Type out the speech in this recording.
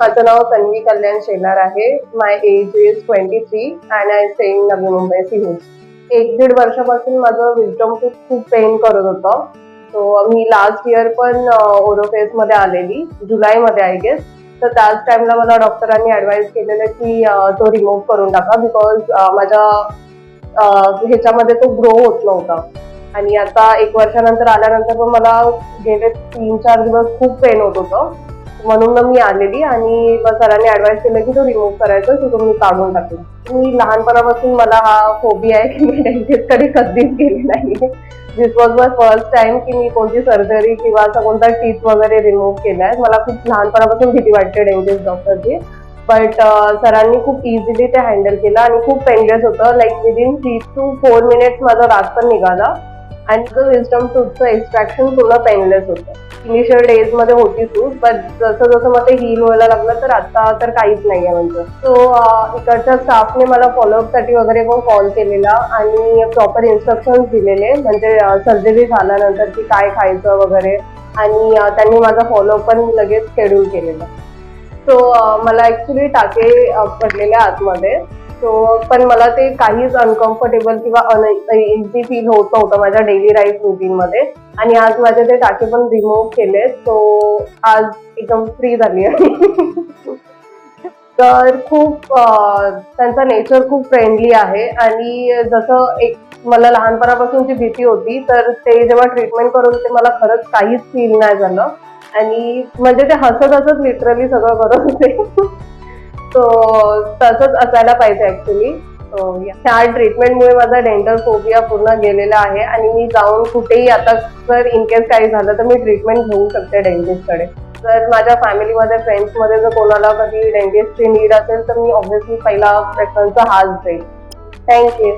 माझं नाव तन्वी कल्याण शेलार आहे. My age is twenty three and I staying Navi Mumbai सिहोज एक दीड वर्षापासून माझं विजडम टूथ खूप पेन करत होतं. सो मी लास्ट इयर पण ओरोफेस मध्ये आलेली. जुलैमध्ये आय गेस तर त्याच टाइमला मला डॉक्टरांनी ऍडवाइस केलेलं की तो रिमूव्ह करून टाका बिकॉज माझ्या ह्याच्यामध्ये तो ग्रो होत नव्हता. आणि आता एक वर्षानंतर आल्यानंतर पण मला गेले तीन चार दिवस खूप पेन होत होतं. म्हणून ना मी आलेली आणि मग सरांनी ऍडवाइस केलं की तो रिमूव्ह करायचा तिथून मी काढून टाकला मी लहानपणापासून मला हा फोबी आहे की मी डेंटिस्टकडे कधीच गेले नाही this was my first time की मी कोणती सर्जरी किंवा असा कोणता टीथ वगैरे रिमूव्ह केला आहे मला खूप लहानपणापासून भीती वाटते डेंटिस्ट डॉक्टरची बट सरांनी खूप इझिली ते हँडल केलं आणि खूप पेनलेस होतं. Like within three two four minutes माझा राग पण निघाला. आणि तो विस्टम टूथचं एक्स्ट्रॅक्शन पूर्ण पेनलेस होतं. इनिशियल डेजमध्ये होती सूट बट जसं जसं मग ते हील व्हायला लागलं तर आता तर काहीच नाही आहे म्हणजे सो इकडच्या स्टाफने मला फॉलोअपसाठी वगैरे पण कॉल केलेला आणि प्रॉपर इन्स्ट्रक्शन दिलेले. म्हणजे सर्जरी झाल्यानंतर की काय खायचं वगैरे. आणि त्यांनी माझा फॉलोअप पण लगेच शेड्यूल केलेला. सो मला ऍक्च्युली टाके पडलेल्या पडलेले आतमध्ये. सो पण मला ते काहीच अनकम्फर्टेबल किंवा इझी फील होत नव्हतं माझ्या डेली लाईफ रुटीन मध्ये. आणि आज माझे ते टाके पण रिमूव्ह केले. सो आज एकदम फ्री झाली आहे. तर खूप त्यांचा नेचर खूप फ्रेंडली आहे. आणि जसं एक मला लहानपणापासून जी भीती होती तर ते जेव्हा ट्रीटमेंट करत होते मला खरंच काहीच फील नाही झालं. आणि म्हणजे ते हसत हसत लिटरली सगळं करत होते. सो तसंच असायला पाहिजे ऍक्च्युली त्या ट्रीटमेंटमुळे माझा डेंटल फोबिया पूर्ण गेलेला आहे आणि मी जाऊन कुठेही आता जर इन केस काही झालं तर मी ट्रीटमेंट घेऊ शकते डेंटिस्टकडे जर माझ्या फॅमिलीमध्ये फ्रेंड्समध्ये जर कोणाला कधी डेंटिस्टची नीड असेल तर मी ऑब्व्हियसली पहिला प्रेफरन्स हाच देईल थँक्यू